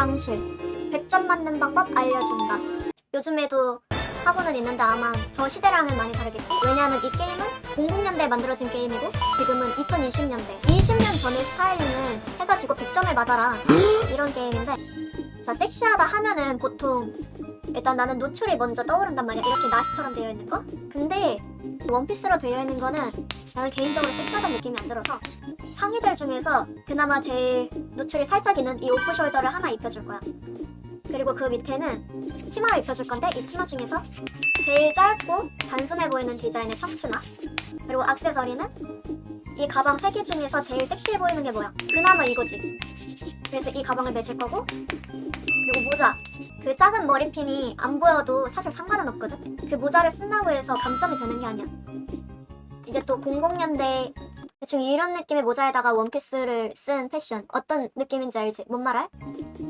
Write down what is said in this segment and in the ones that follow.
건강실. 100점 맞는 방법 알려준다. 요즘에도 하고는 있는데 아마 저 시대랑은 많이 다르겠지? 왜냐하면 이 게임은 00년대에 만들어진 게임이고 지금은 2020년대. 20년 전의 스타일링을 해가지고 100점을 맞아라. 이런 게임인데 자 섹시하다 하면은 보통 일단 나는 노출이 먼저 떠오른단 말이야. 이렇게 나시처럼 되어 있는 거? 근데 원피스로 되어 있는 거는 나는 개인적으로 섹시하다는 느낌이 안 들어서 상의들 중에서 그나마 제일 노출이 살짝 있는 이 오프 숄더를 하나 입혀줄 거야. 그리고 그 밑에는 치마를 입혀줄 건데 이 치마 중에서 제일 짧고 단순해 보이는 디자인의 청치마 그리고 액세서리는 이 가방 세개 중에서 제일 섹시해 보이는 게 뭐야? 그나마 이거지. 그래서 이 가방을 매줄 거고 그리고 모자 그 작은 머리핀이 안 보여도 사실 상관은 없거든? 그 모자를 쓴다고 해서 감점이 되는 게 아니야. 이제 또 00년대 대충 이런 느낌의 모자에다가 원피스를 쓴 패션. 어떤 느낌인지 알지? 뭔 말할?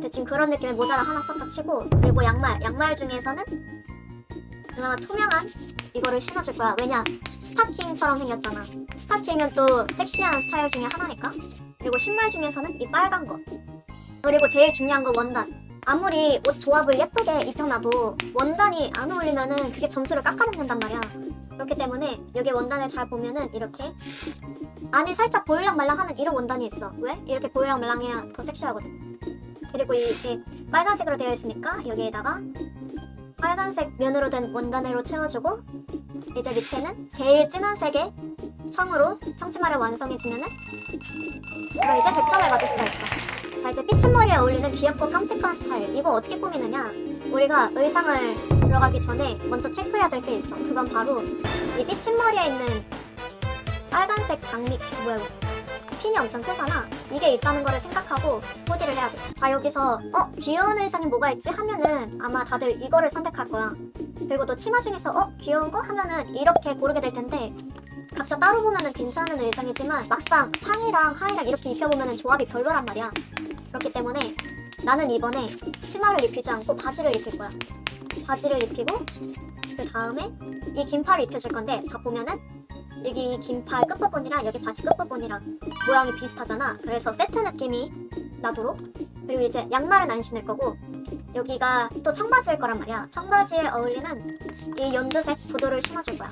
대충 그런 느낌의 모자를 하나 썼다 치고 그리고 양말 양말 중에서는 그나마 투명한 이거를 신어줄 거야. 왜냐? 스타킹처럼 생겼잖아. 스타킹은 또 섹시한 스타일 중에 하나니까. 그리고 신발 중에서는 이 빨간 거. 그리고 제일 중요한 건 원단 아무리 옷 조합을 예쁘게 입혀놔도 원단이 안 어울리면은 그게 점수를 깎아먹는단 말이야. 그렇기 때문에 여기 원단을 잘 보면은 이렇게 안에 살짝 보일랑말랑하는 이런 원단이 있어. 왜? 이렇게 보일랑말랑해야 더 섹시하거든. 그리고 이게 빨간색으로 되어 있으니까 여기에다가 빨간색 면으로 된 원단으로 채워주고 이제 밑에는 제일 진한 색의 청으로 청치마를 완성해주면은 그럼 이제 100점을 받을 수가 있어. 자 이제 삐친 머리에 어울리는 귀엽고 깜찍한 스타일. 이거 어떻게 꾸미느냐? 우리가 의상을 들어가기 전에 먼저 체크해야 될 게 있어. 그건 바로 이 삐친 머리에 있는 빨간색 장미 뭐야 이거. 핀이 엄청 크잖아. 이게 있다는 거를 생각하고 코디를 해야 돼자 여기서 어 귀여운 의상이 뭐가 있지? 하면은 아마 다들 이거를 선택할 거야. 그리고 또 치마 중에서 어 귀여운 거? 하면은 이렇게 고르게 될 텐데 각자 따로 보면은 괜찮은 의상이지만 막상 상의랑 하의랑 이렇게 입혀보면은 조합이 별로란 말이야. 그렇기 때문에 나는 이번에 치마를 입히지 않고 바지를 입힐 거야. 바지를 입히고 그 다음에 이 긴팔을 입혀줄 건데 자 보면은 여기 이 긴팔 끝부분이랑 여기 바지 끝부분이랑 모양이 비슷하잖아. 그래서 세트 느낌이 나도록. 그리고 이제 양말은 안 신을 거고 여기가 또 청바지일 거란 말이야. 청바지에 어울리는 이 연두색 구두를 신어줄 거야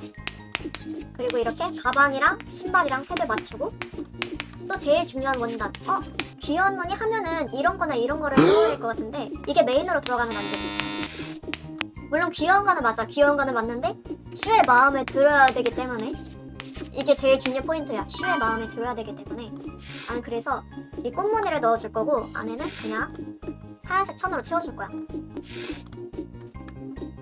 그리고 이렇게 가방이랑 신발이랑 색을 맞추고 또 제일 중요한 원단 어? 귀여운 무늬 하면은 이런 거나 이런 거를 떠올릴 것 같은데 이게 메인으로 들어가면 안 돼. 물론 귀여운 거는 맞아. 귀여운 거는 맞는데 슈의 마음에 들어야 되기 때문에 이게 제일 중요 포인트야. 슈의 마음에 들어야 되기 때문에 나는 그래서 이 꽃무늬를 넣어줄 거고 안에는 그냥 하얀색 천으로 채워줄 거야.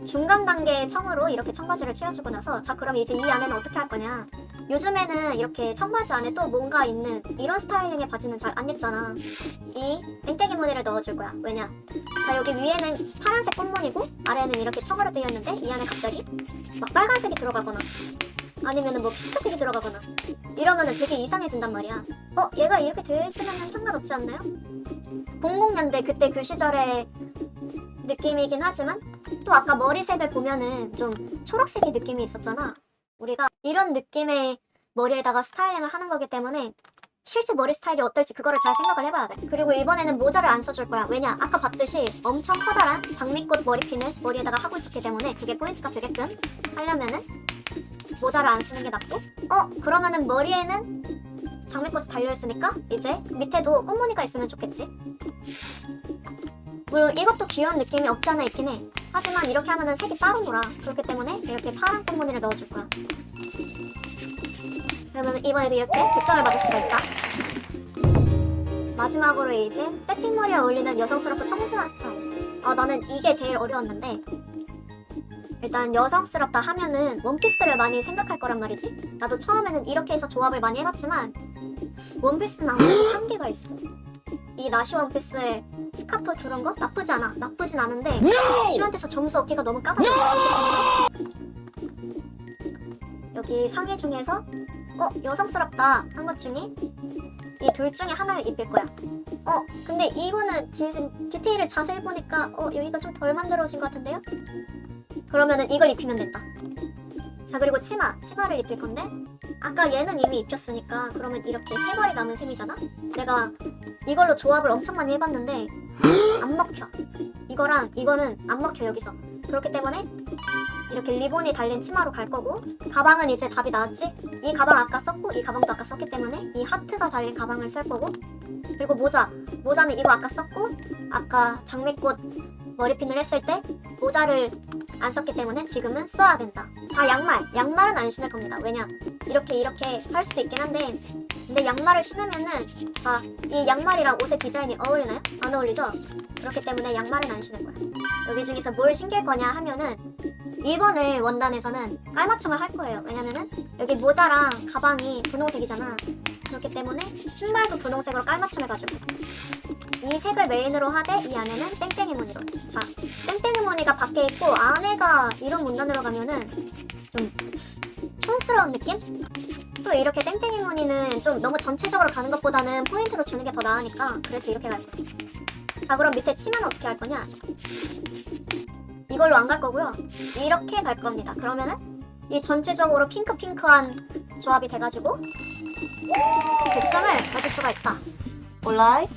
중간 단계의 청으로 이렇게 청바지를 채워주고 나서 자 그럼 이제 이 안에는 어떻게 할 거냐? 요즘에는 이렇게 청바지 안에 또 뭔가 있는 이런 스타일링의 바지는 잘 안 입잖아. 이 땡땡이 무늬를 넣어줄 거야. 왜냐? 자 여기 위에는 파란색 꽃무늬고 아래는 이렇게 청으로 되어 있는데 이 안에 갑자기 막 빨간색이 들어가거나 아니면은 뭐 핑크색이 들어가거나 이러면은 되게 이상해진단 말이야. 어 얘가 이렇게 되어 있으면 상관없지 않나요? 00년대 그때 그 시절의 느낌이긴 하지만 또 아까 머리색을 보면은 좀 초록색의 느낌이 있었잖아. 우리가 이런 느낌의 머리에다가 스타일링을 하는 거기 때문에 실제 머리 스타일이 어떨지 그거를 잘 생각을 해봐야 돼. 그리고 이번에는 모자를 안 써줄 거야. 왜냐? 아까 봤듯이 엄청 커다란 장미꽃 머리핀을 머리에다가 하고 있었기 때문에 그게 포인트가 되게끔 하려면은 모자를 안 쓰는 게 낫고 어? 그러면은 머리에는 장미꽃이 달려있으니까 이제 밑에도 꽃무늬가 있으면 좋겠지. 물론 이것도 귀여운 느낌이 없지 않아 있긴 해. 하지만 이렇게 하면은 색이 따로 놀아. 그렇기 때문에 이렇게 파란 꽃무늬를 넣어줄 거야. 그러면 이번에도 이렇게 100점을 받을 수가 있다. 마지막으로 이제 세팅머리에 어울리는 여성스럽고 청순한 스타일. 아 나는 이게 제일 어려웠는데 일단 여성스럽다 하면은 원피스를 많이 생각할 거란 말이지. 나도 처음에는 이렇게 해서 조합을 많이 해봤지만 원피스는 아무래도 한계가 있어. 이 나시 원피스에 스카프 두른 거 나쁘지 않아. 나쁘진 않은데 슈한테서 점수 얻기가 너무 까다로워. 그렇기 때문에 여기 상의 중에서 어 여성스럽다 한 것 중에 이 둘 중에 하나를 입힐 거야. 어 근데 이거는 지금 디테일을 자세히 보니까 어 여기가 좀 덜 만들어진 것 같은데요? 그러면은 이걸 입히면 됐다. 자 그리고 치마 치마를 입힐 건데 아까 얘는 이미 입혔으니까 그러면 이렇게 세 벌이 남은 셈이잖아. 내가 이걸로 조합을 엄청 많이 해봤는데 안 먹혀. 이거랑 이거는 안 먹혀 여기서. 그렇기 때문에 이렇게 리본이 달린 치마로 갈 거고 가방은 이제 답이 나왔지? 이 가방 아까 썼고 이 가방도 아까 썼기 때문에 이 하트가 달린 가방을 쓸 거고 그리고 모자 모자는 이거 아까 썼고 아까 장미꽃 머리핀을 했을 때 모자를 안 썼기 때문에 지금은 써야 된다. 아 양말 양말은 안 신을 겁니다. 왜냐 이렇게 이렇게 할 수도 있긴 한데 근데 양말을 신으면은 자이 양말이랑 옷의 디자인이 어울리나요? 안 어울리죠? 그렇기 때문에 양말은 안 신을 거야. 여기 중에서 뭘 신길 거냐 하면은 1번을 원단에서는 깔맞춤을 할 거예요. 왜냐면은 여기 모자랑 가방이 분홍색이잖아. 그렇기 때문에 신발도 분홍색으로 깔맞춤 해가지고 이 색을 메인으로 하되 이 안에는 땡땡이 무늬로. 자, 땡땡이 무늬가 밖에 있고 안에가 이런 문단으로 가면은 좀 촌스러운 느낌? 또 이렇게 땡땡이 무늬는 좀 너무 전체적으로 가는 것보다는 포인트로 주는 게 더 나으니까 그래서 이렇게 갈 거야. 자, 그럼 밑에 치마는 어떻게 할 거냐? 이걸로 안 갈 거고요. 이렇게 갈 겁니다. 그러면은 이 전체적으로 핑크핑크한 조합이 돼가지고 그 곡점을 가질 수가 있다. 올라이